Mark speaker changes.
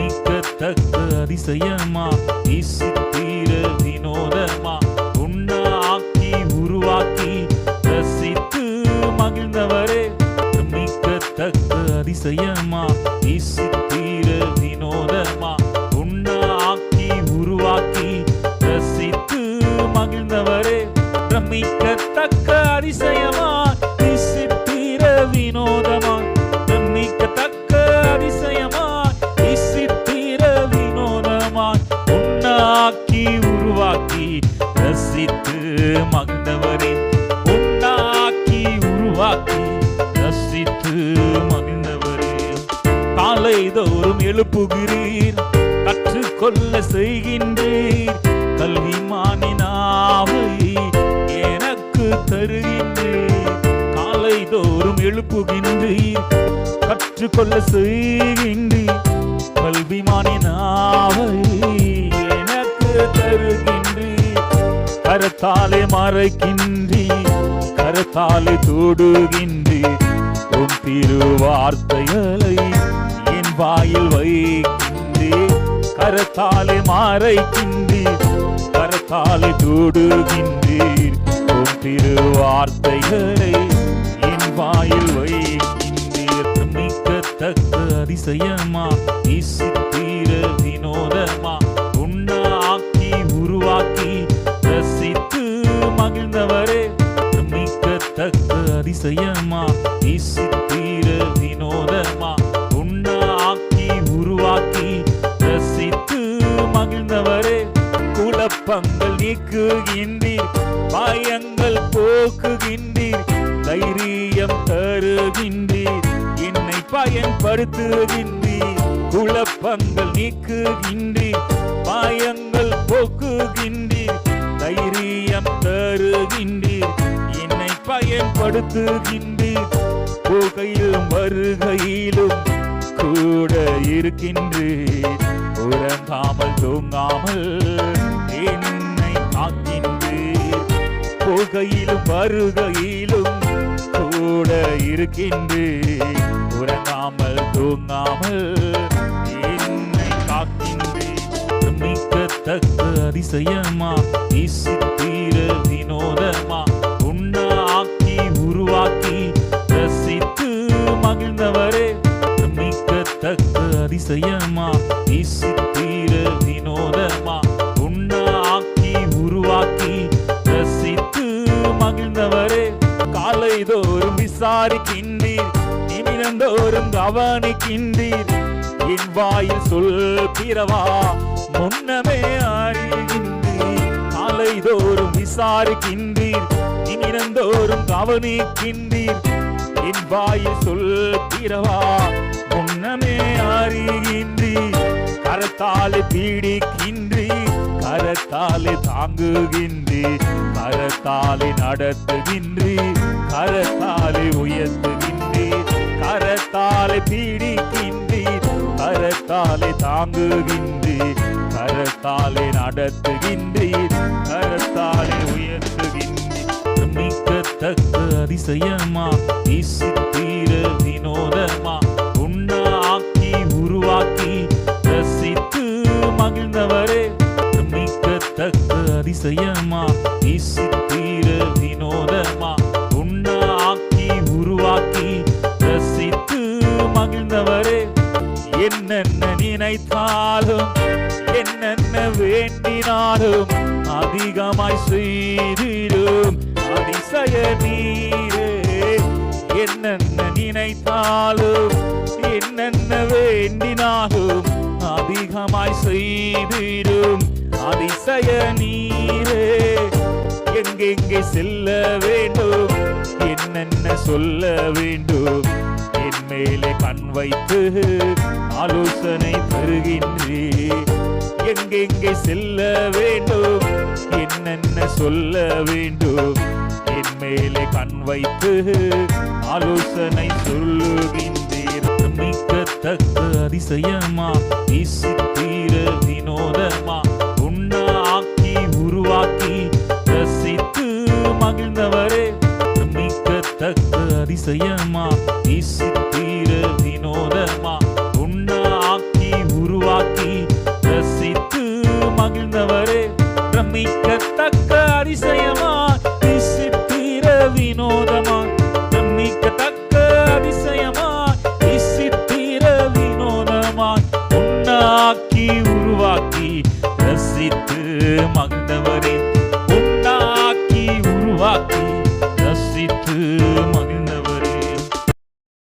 Speaker 1: பிரமிக்கத்தக்க அதிசயமா? இசித்தீர வினோதமா? உன்னாக்கி உருவாக்கி ரசித்து மகிழ்ந்தவரே. பிரமிக்கத்தக்க அதிசயமா? இசித்தீர வினோதமா? உன்னாக்கி உருவாக்கி ரசித்து மகிழ்ந்தவரே. பிரமிக்கத்தக்க அதிசயமா? மகிழ்ந்தவரே. உண்டாக்கி உருவாக்கி ரசித்து மகிழ்ந்தவரே. காலை தோறும் எழுப்புகிறீர் கற்றுக்கொள்ள செய்கின்றீர். கல்வி மானினாவை எனக்கு தருகின்றீர். காலை தோறும் எழுப்புகின்றீர் கற்றுக்கொள்ள செய்கின்றீர். கல்வி கரத்தாலே மறைக்கின்றி கரத்தாலே தொடுகின்றி உன் திருவார்த்தைகளை என் வாயில் வைக்கின்றி கரத்தாலே மறைக்கின்றி கரத்தாலே தொடுகின்றீர். உன் திருவார்த்தைகளை என் வாயில் வைக்கின்றீர். மிக்கத்தக்க அதிசயமா இசித்தீர அதிசயமா இசித்தீர வினோதமா உன்னாக்கி உருவாக்கி ரசித்து மகிழ்ந்தவரே. குழப்பங்கள் நீக்குகின்றீர் பயங்கள் போக்குகின்றீர் தைரியம் தருகின்றீர் என்னை பயன்படுத்துகின்றீர். குழப்பங்கள் நீக்குகின்றீர் பயன்படுத்துகின்றீர் போகையிலும் வருகையிலும் கூட இருக்கின்றீர். உறங்காமல் தூங்காமல் என்னை காக்கின்றீர். போகையிலும் வருகையிலும் கூட இருக்கின்றீர். உறங்காமல் தூங்காமல் என்னை காக்கின்றீர். மிக்கத்தக்க அதிசயமா இசித்தீர தக்க அதிசயமா இசித்தீர வினோதமா ஆக்கி உருவாக்கி ரசித்து மகிழ்ந்தவரே. காலை தோறும் விசாரிக்கின்றீர் நிமிடந்தோறும் கவனிக்கின்றீர். என் வாயில் சொல் பிறவா முன்னமே அறிகின்றீர். காலை தோறும் விசாரிக்கின்றீர் நிமிடந்தோறும் கவனிக்கின்றீர். என் வாயில் சொல் பிறவா முன்னமே அறிகின்றி கரத்தாலே பீடிக்கின்றி கரத்தாலே தாங்குகின்றி கரத்தாலே நடத்துகின்றி கரத்தாலே உயர்த்துகின்றி கரத்தாலே பீடிக்கின்றி கரத்தாலே தாங்குகின்றி கரத்தாலே நடத்துகின்றி கரத்தாலே உயர்த்துகின்றி. மிக்கத்தக்க அதிசயமா இசித்தீர அதிசயமா இசித்தீர வினோதமா உன்னாக்கி உருவாக்கி ரசித்து மகிழ்ந்தவரே. என்னென்ன நினைத்தாலும் என்னென்ன வேண்டினாலும் அதிகமாய் செய்திடும் அதிசய நீரே. என்னென்ன நினைத்தாலும் என்னென்ன வேண்டினாலும் அதிகமாய் செய்திடும் அதிசய நீரே எங்கெங்கே செல்ல வேண்டும்? என்னென்ன சொல்ல வேண்டும்? என் மேலே கண் வைத்து ஆலோசனை தருகின்றே எங்கெங்கே செல்ல வேண்டும்? என்னென்ன சொல்ல வேண்டும்? என் மேலே கண் வைத்து ஆலோசனை சொல்லுகின்றீர். மிக்கத்தக்க அதிசயமா இசித்தீர அதிசயமா